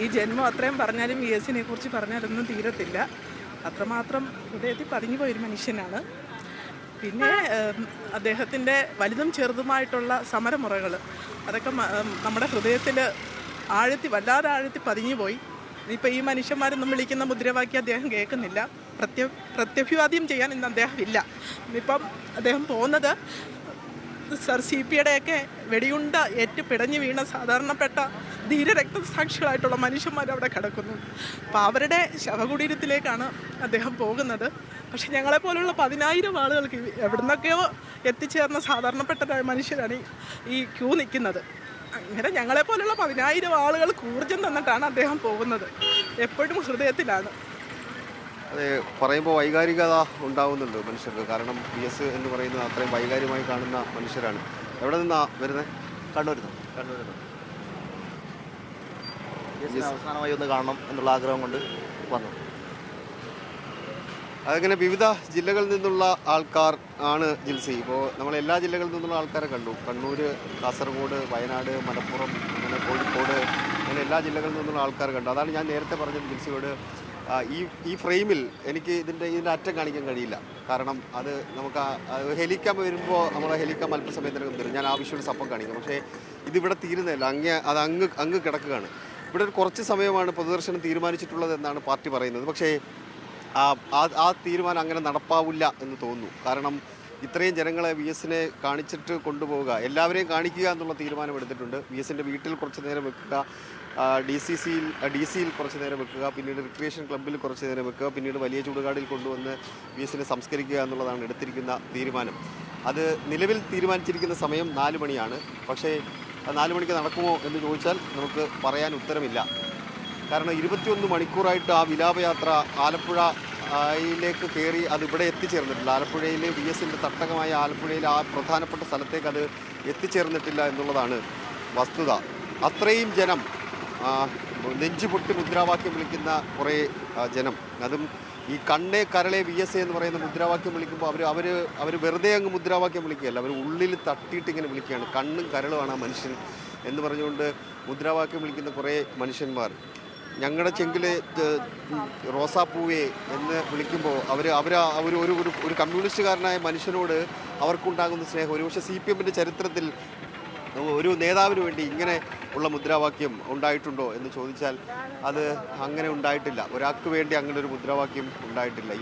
ഈ ജന്മം അത്രയും പറഞ്ഞാലും വി എസിനെ കുറിച്ച് പറഞ്ഞാലൊന്നും തീരത്തില്ല. അത്രമാത്രം ഹൃദയത്തിൽ പതിഞ്ഞു പോയൊരു മനുഷ്യനാണ്. പിന്നെ അദ്ദേഹത്തിന്റെ വലുതും ചെറുതുമായിട്ടുള്ള സമരമുറകൾ അതൊക്കെ നമ്മുടെ ഹൃദയത്തിൽ ആഴത്തി വല്ലാതെ ആഴത്തി പതിഞ്ഞു പോയി. ഇപ്പം ഈ മനുഷ്യന്മാരൊന്നും വിളിക്കുന്ന മുദ്രാവാക്യം അദ്ദേഹം കേൾക്കുന്നില്ല. പ്രത്യ പ്രത്യഭിവാദ്യം ചെയ്യാൻ ഇന്ന് അദ്ദേഹം ഇല്ല. ഇപ്പം അദ്ദേഹം പോകുന്നത് സർ സി പിയുടെയൊക്കെ വെടിയുണ്ട ഏറ്റ് പിടഞ്ഞു വീണ സാധാരണപ്പെട്ട ധീര രക്തസാക്ഷികളായിട്ടുള്ള മനുഷ്യന്മാർ അവിടെ കിടക്കുന്നു. അപ്പോൾ അവരുടെ ശവകുടീരത്തിലേക്കാണ് അദ്ദേഹം പോകുന്നത്. പക്ഷെ ഞങ്ങളെപ്പോലുള്ള പതിനായിരം ആളുകൾക്ക് എവിടുന്നൊക്കെയോ എത്തിച്ചേർന്ന സാധാരണപ്പെട്ട ര- മനുഷ്യരാണ് ഈ ക്യൂ നിൽക്കുന്നത്. അങ്ങനെ ഞങ്ങളെപ്പോലുള്ള പതിനായിരം ആളുകൾ ഊർജം തന്നിട്ടാണ് അദ്ദേഹം പോകുന്നത്. എപ്പോഴും ഹൃദയത്തിലാണ്. അതെ പറയുമ്പോൾ വൈകാരികത ഉണ്ടാവുന്നുണ്ട് മനുഷ്യർക്ക്. കാരണം പി എസ് എന്ന് പറയുന്നത് അത്രയും വൈകാരികമായി കാണുന്ന മനുഷ്യരാണ്. എവിടെ നിന്നാ വരുന്നത് കണ്ണൂരിൽ കണ്ണൂരിൽ അവസാനമായി ഒന്ന് കാണണം എന്നുള്ള ആഗ്രഹം കൊണ്ട് വന്നു. അതങ്ങനെ വിവിധ ജില്ലകളിൽ നിന്നുള്ള ആൾക്കാർ ആണ് ജിൽസി. ഇപ്പോൾ നമ്മൾ എല്ലാ ജില്ലകളിൽ നിന്നുള്ള ആൾക്കാരെ കണ്ടു. കണ്ണൂർ കാസർഗോഡ് വയനാട് മലപ്പുറം അങ്ങനെ കോഴിക്കോട് അങ്ങനെ എല്ലാ ജില്ലകളിൽ നിന്നുള്ള ആൾക്കാർ കണ്ടു. അതാണ് ഞാൻ നേരത്തെ പറഞ്ഞത് ജിൽസിയോട്. ഈ ഈ ഫ്രെയിമിൽ എനിക്ക് ഇതിന്റെ ഇതിന്റെ അറ്റം കാണിക്കാൻ കഴിയില്ല. കാരണം അത് നമുക്ക് ആ- അത് വരുമ്പോൾ നമ്മൾ ഹെലിക്കാം അല്പസമയത്തിനകം തരും. ഞാൻ ആവശ്യമുള്ള സപ്പം കാണിക്കും. പക്ഷേ ഇതിവിടെ തീരുന്നില്ല അങ്ങ് അത് അങ്ങ് അങ്ങ് കിടക്കുകയാണ്. ഇവിടെ ഒരു കുറച്ച് സമയമാണ് പൊതുദർശനം തീരുമാനിച്ചിട്ടുള്ളത് എന്നാണ് പാർട്ടി പറയുന്നത്. പക്ഷേ ആ ആ- ആ തീരുമാനം അങ്ങനെ നടപ്പാവില്ല എന്ന് തോന്നുന്നു. കാരണം ഇത്രയും ജനങ്ങളെ വി എസിനെ കാണിച്ചിട്ട് കൊണ്ടുപോവുക എല്ലാവരെയും കാണിക്കുക എന്നുള്ള തീരുമാനമെടുത്തിട്ടുണ്ട്. വി എസിന്റെ വീട്ടിൽ കുറച്ച് നേരം വെക്കുക ഡി സി സിയിൽ ഡി സിയിൽ കുറച്ച് നേരം വെക്കുക പിന്നീട് റിക്രിയേഷൻ ക്ലബ്ബിൽ കുറച്ച് നേരം വെക്കുക പിന്നീട് വലിയ ചൂടുകാടിൽ കൊണ്ടുവന്ന് വി എസിനെ സംസ്കരിക്കുക എന്നുള്ളതാണ് എടുത്തിരിക്കുന്ന തീരുമാനം. അത് നിലവിൽ തീരുമാനിച്ചിരിക്കുന്ന സമയം നാല് മണിയാണ്. പക്ഷേ നാല് മണിക്ക് നടക്കുമോ എന്ന് ചോദിച്ചാൽ നമുക്ക് പറയാൻ ഉത്തരമില്ല. കാരണം ഇരുപത്തിയൊന്ന് മണിക്കൂറായിട്ട് ആ വിലാപയാത്ര ആലപ്പുഴ യിലേക്ക് കയറി അത് ഇവിടെ എത്തിച്ചേർന്നിട്ടില്ല. ആലപ്പുഴയിലെ വി എസിന്റെ തട്ടകമായ ആലപ്പുഴയിൽ ആ പ്രധാനപ്പെട്ട സ്ഥലത്തേക്ക് അത് എത്തിച്ചേർന്നിട്ടില്ല എന്നുള്ളതാണ് വസ്തുത. അത്രയും ജനം നെഞ്ചുപൊട്ടി മുദ്രാവാക്യം വിളിക്കുന്ന കുറേ ജനം. അതും ഈ കണ്ണേ കരളെ വി എസ് എന്ന് പറയുന്ന മുദ്രാവാക്യം വിളിക്കുമ്പോൾ അവർ അവർ അവർ വെറുതെ അങ്ങ് മുദ്രാവാക്യം വിളിക്കുകയല്ല. അവർ ഉള്ളിൽ തട്ടിയിട്ട് ഇങ്ങനെ വിളിക്കുകയാണ്. കണ്ണും കരളുമാണ് ആ മനുഷ്യൻ എന്ന് പറഞ്ഞുകൊണ്ട് മുദ്രാവാക്യം വിളിക്കുന്ന കുറേ മനുഷ്യന്മാർ. ഞങ്ങളുടെ ചെങ്കിലെ റോസാപ്പൂവേ എന്ന് വിളിക്കുമ്പോൾ അവർ അവർ ഒരു ഒരു ഒരു കമ്മ്യൂണിസ്റ്റുകാരനായ മനുഷ്യനോട് അവർക്കുണ്ടാകുന്ന സ്നേഹം. ഒരുപക്ഷെ സി പി എമ്മിന്റെ ചരിത്രത്തിൽ ഒരു നേതാവിന് വേണ്ടി ഇങ്ങനെ ഉള്ള മുദ്രാവാക്യം ഉണ്ടായിട്ടുണ്ടോ എന്ന് ചോദിച്ചാൽ അത് അങ്ങനെ ഉണ്ടായിട്ടില്ല. ഒരാൾക്ക് വേണ്ടി അങ്ങനെ ഒരു മുദ്രാവാക്യം ഉണ്ടായിട്ടില്ല.